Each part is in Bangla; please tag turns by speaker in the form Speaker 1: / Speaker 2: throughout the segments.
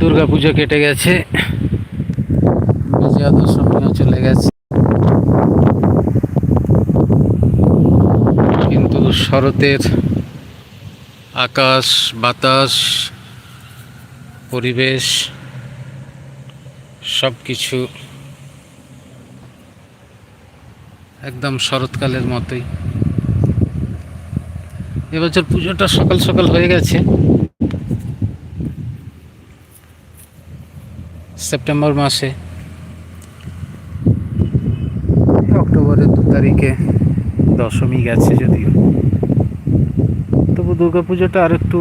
Speaker 1: দুর্গা পুজো কেটে গেছে। বিজয়া দশমীও চলে গেছে। কিন্তু শরতের আকাশ বাতাস পরিবেশ সব কিছু একদম শরৎকালের মতোই। এবছর পুজোটা সকাল সকাল হয়ে গেছে। সেপ্টেম্বর মাসে। অক্টোবরের দু তারিখে দশমী গেছে যদিও। তবু দুর্গা পুজোটা আর একটু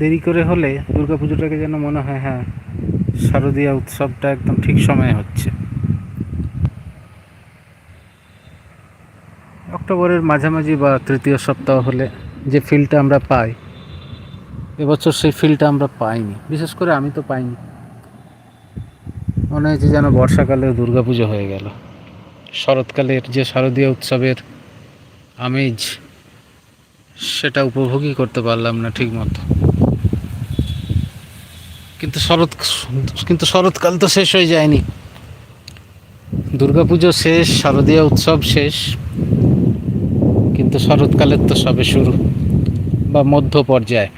Speaker 1: দেরি করে হলে দুর্গা পুজোটাকে যেন মনে হয় হ্যাঁ শারদীয়া উৎসবটা একদম ঠিক সময়ে হচ্ছে। অক্টোবরের মাঝামাঝি বা তৃতীয় সপ্তাহ হলে যে ফিলটা আমরা পাই, এবছর সেই ফিলটা আমরা পাইনি। বিশেষ করে আমি তো পাইনি। মনে হয়েছে যেন বর্ষাকালের দুর্গাপুজো হয়ে গেল। শরৎকালের যে শারদীয় উৎসবের আমেজ, সেটা উপভোগই করতে পারলাম না ঠিক মতো কিন্তু শরৎ কিন্তু শরৎকাল তো শেষ হয়ে যায়নি। দুর্গাপুজো শেষ, শারদীয় উৎসব শেষ, কিন্তু শরৎকালের তো সবে শুরু বা মধ্য পর্যায়ে।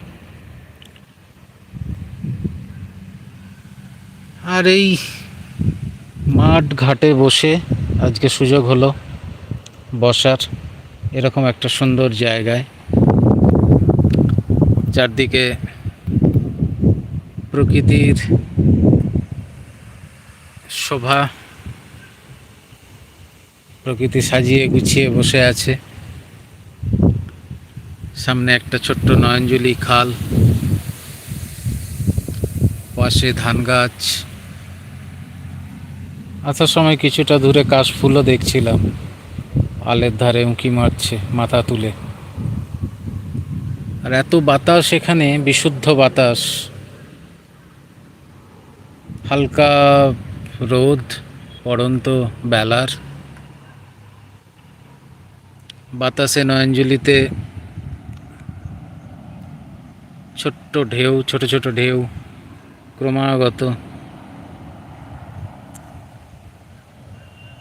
Speaker 1: আর এই মাঠ ঘাটে বসে আজকে সুযোগ হলো বসার এরকম একটা সুন্দর জায়গায়। চারদিকে প্রকৃতির শোভা প্রকৃতি সাজিয়ে গুছিয়ে বসে আছে। সামনে একটা ছোট্ট নয়নজলি খাল, পাশে ধান গাছ। আসার সময় কিছুটা দূরে কাশফুলও দেখছিলাম। আলের ধারে উঁকি মারছে মাথা তুলে। আর এত বাতাস এখানে, বিশুদ্ধ বাতাস। হালকা রোদ, পড়ন্ত বেলার। বাতাসে নয়নজলিতে ছোট্ট ঢেউ, ছোট ছোট ঢেউ ক্রমাগত।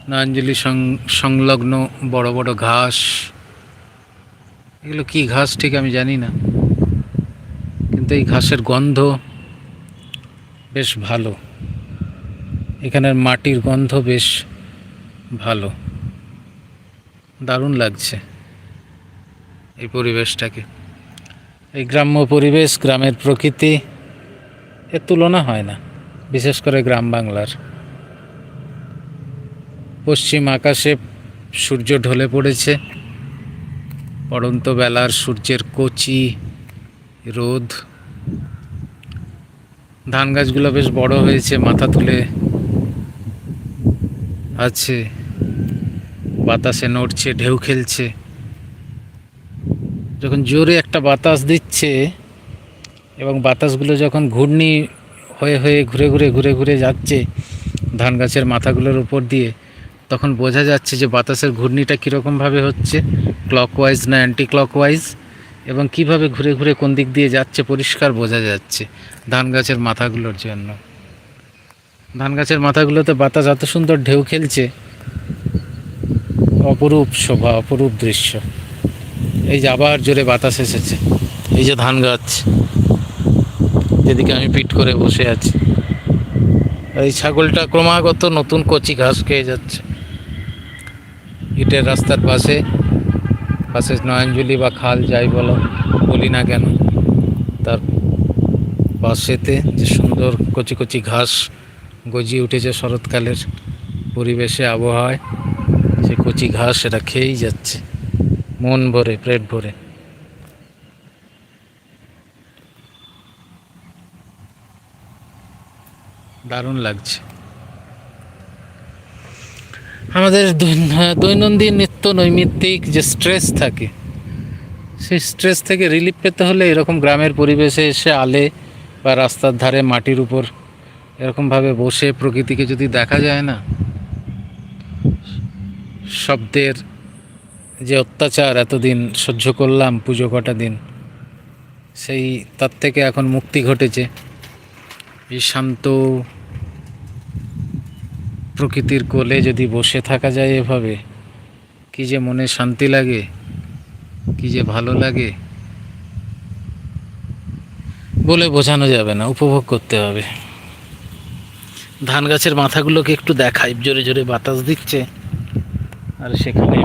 Speaker 1: নয়নজলি সং- সংলগ্ন বড় বড় ঘাস। এগুলো কি ঘাস ঠিক আমি জানি না। কিন্তু এই ঘাসের গন্ধ বেশ ভালো। এখানের মাটির গন্ধ বেশ ভালো। দারুণ লাগছে এই পরিবেশটাকে। এই গ্রাম্য পরিবেশ, গ্রামের প্রকৃতি, এর তুলনা হয় না, বিশেষ করে গ্রাম বাংলার। পশ্চিম আকাশে সূর্য ঢলে পড়েছে, পড়ন্ত বেলার সূর্যের কচি রোদ। ধান গাছগুলো বেশ বড় হয়েছে, মাথা তুলে আছে। বাতাসে নড়ছে, ঢেউ খেলছে। যখন জোরে একটা বাতাস দিচ্ছে এবং বাতাসগুলো যখন ঘূর্ণি হয়ে হয়ে ঘুরে ঘুরে ঘুরে ঘুরে যাচ্ছে ধান গাছের মাথাগুলোর উপর দিয়ে, তখন বোঝা যাচ্ছে যে বাতাসের ঘূর্ণিটা কীরকমভাবে হচ্ছে ক্লকওয়াইজ না অ্যান্টি ক্লকওয়াইজ এবং কীভাবে ঘুরে ঘুরে কোন দিক দিয়ে যাচ্ছে, পরিষ্কার বোঝা যাচ্ছে ধান গাছের মাথাগুলোর জন্য। ধান গাছের মাথাগুলোতে বাতাস এত সুন্দর ঢেউ খেলছে। অপরূপ শোভা, অপরূপ দৃশ্য। এই যে আবার জোরে বাতাস এসেছে। এই যে ধান গাছ যেদিকে আমি পিট করে বসে আছি। এই ছাগলটা ক্রমাগত নতুন কচি ঘাস খেয়ে যাচ্ছে। ইটের রাস্তার পাশে পাশে নয়নজুলি বা খাল, যাই বলো, বলি না কেন, তার পাশেতে যে সুন্দর কচি কচি ঘাস গজিয়ে উঠেছে শরৎকালের পরিবেশে, আবহাওয়ায়। সে কচি ঘাস সেটা খেয়েই যাচ্ছে। মন ভরে, পেট ভরে। দারুণ লাগছে। আমাদের দৈনন্দিন নিত্য নৈমিত্তিক যে স্ট্রেস থাকে, সেই স্ট্রেস থেকে রিলিফ পেতে হলে এরকম গ্রামের পরিবেশে এসে আলে বা রাস্তার ধারে মাটির উপর এরকমভাবে বসে প্রকৃতিকে যদি দেখা যায় না, শব্দের যে অত্যাচার এতদিন সহ্য করলাম পুজো কটা দিন, সেই তার থেকে এখন মুক্তি ঘটেছে। এই শান্ত প্রকৃতির কোলে যদি বসে থাকা যায় এভাবে, কি যে মনে শান্তি লাগে, কি যে ভালো লাগে, বলে বোঝানো যাবে না, উপভোগ করতে হবে। ধান গাছের মাথাগুলোকে একটু দেখাই, জোরে জোরে বাতাস দিচ্ছে। আর সেখানে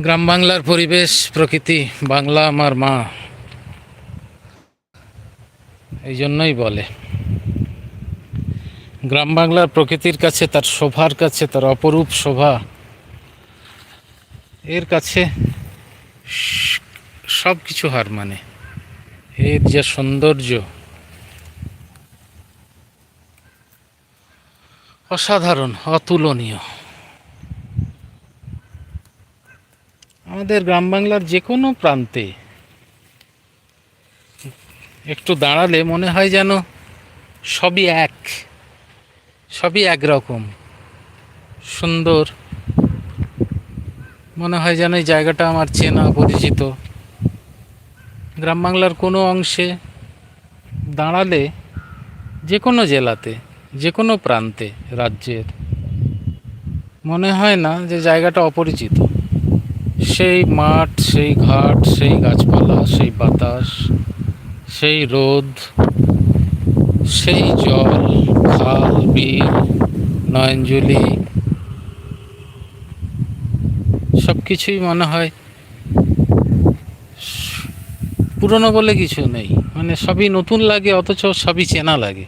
Speaker 1: গ্রাম বাংলার পরিবেশ, প্রকৃতি, বাংলা আমার মা। এই জন্যই বলে। গ্রাম বাংলার প্রকৃতির কাছে, তার শোভার কাছে, তার অপরূপ শোভা, এর কাছে সব কিছু হার মানে। এর যে সৌন্দর্য। অসাধারণ, অতুলনীয়। আমাদের গ্রাম বাংলার যে কোনো প্রান্তে একটু দাঁড়ালে মনে হয় যেন সবই এক, সবই একরকম। সুন্দর, মনে হয় যেন এই জায়গাটা আমার চেনা, পরিচিত। গ্রাম বাংলার কোনো অংশে দাঁড়ালে যে কোনো জেলাতে, যে কোনো প্রান্তে রাজ্যের, মনে হয় না যে জায়গাটা অপরিচিত। সেই মাঠ, সেই ঘাট, সেই গাছপালা, সেই বাতাস, সেই রোদ, সেই জল, খাল, বিল, নয়নজুলি সব কিছুই মনে হয় পুরনো বলে কিছু নেই। মানে সবই নতুন লাগে, অথচ সবই চেনা লাগে।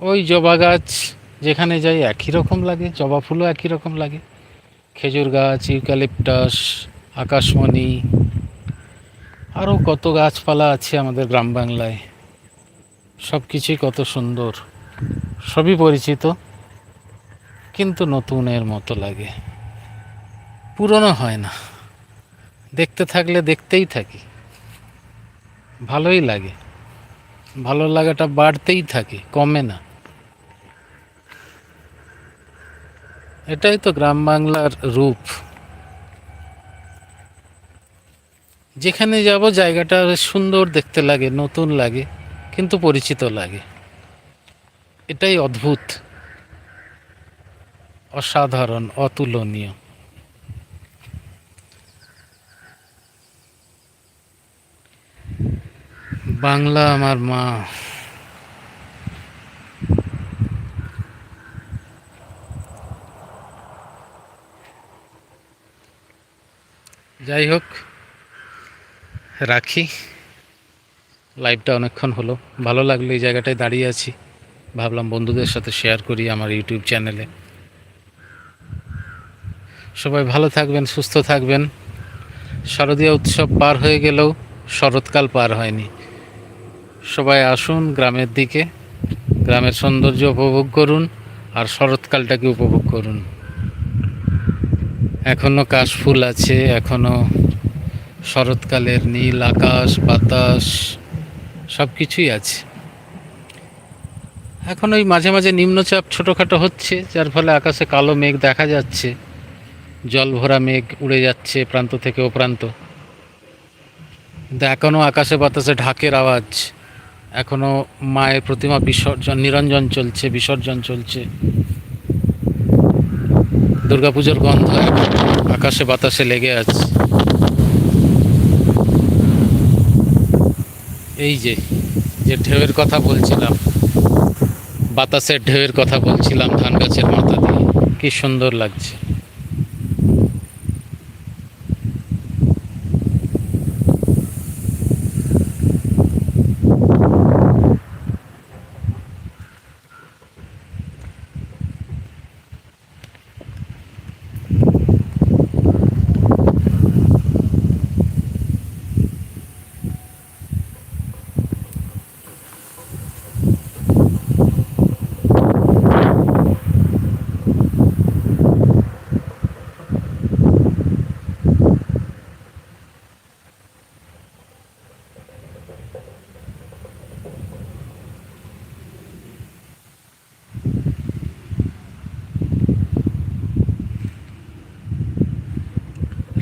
Speaker 1: ওই জবা গাছ যেখানে যাই একই রকম লাগে, জবা ফুলও একই রকম লাগে। খেজুর গাছ, ইউক্যালিপটাস, আকাশমণি, আরও কত গাছপালা আছে আমাদের গ্রাম বাংলায়। সব কিছুই কত সুন্দর। সবই পরিচিত, কিন্তু নতুনের মতো লাগে। পুরনো হয় না। দেখতে থাকলে দেখতেই থাকি। ভালোই লাগে। ভালো লাগাটা বাড়তেই থাকে, কমে না। এটাই তো গ্রাম বাংলার রূপ। যেখানে যাব জায়গাটা সুন্দর দেখতে লাগে, নতুন লাগে, কিন্তু পরিচিত লাগে। এটাই অদ্ভুত, অসাধারণ, অতুলনীয়। বাংলা আমার মা। যাই হোক, রাখি। লাইভটা অনেকক্ষণ হলো। ভালো লাগল এই জায়গাটায় দাঁড়িয়ে আছি। ভাবলাম বন্ধুদের সাথে শেয়ার করি আমার ইউটিউব চ্যানেলে সবাই ভালো থাকবেন, সুস্থ থাকবেন। শারদীয় উৎসব পার হয়ে গেলেও শরৎকাল পার হয়নি। সবাই আসুন গ্রামের দিকে। গ্রামের সৌন্দর্য উপভোগ করুন আর শরৎকালটাকে উপভোগ করুন। এখনও কাশফুল আছে এখনও শরৎকালের নীল আকাশ, বাতাস সব কিছুই আছে। এখন ওই মাঝে মাঝে নিম্নচাপ ছোটোখাটো হচ্ছে, যার ফলে আকাশে কালো মেঘ দেখা যাচ্ছে। জল ভরা মেঘ উড়ে যাচ্ছে প্রান্ত থেকে ও প্রান্ত কিন্তু এখনও আকাশে বাতাসে ঢাকের আওয়াজ। এখনও মায়ের প্রতিমা বিসর্জন, নিরঞ্জন চলছে, বিসর্জন চলছে। দুর্গাপুজোর গন্ধ আকাশে বাতাসে লেগে আছে। এই যে যে ঢেউয়ের কথা বলছিলাম, বাতাসের ঢেউয়ের কথা বলছিলাম ধান গাছের মাথা দিয়ে, কি সুন্দর লাগছে।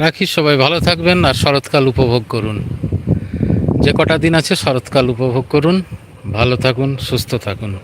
Speaker 1: রাখি, সবাই ভালো থাকবেন আর শরৎকাল উপভোগ করুন। যে কটা দিন আছে শরৎকাল উপভোগ করুন। ভালো থাকুন, সুস্থ থাকুন।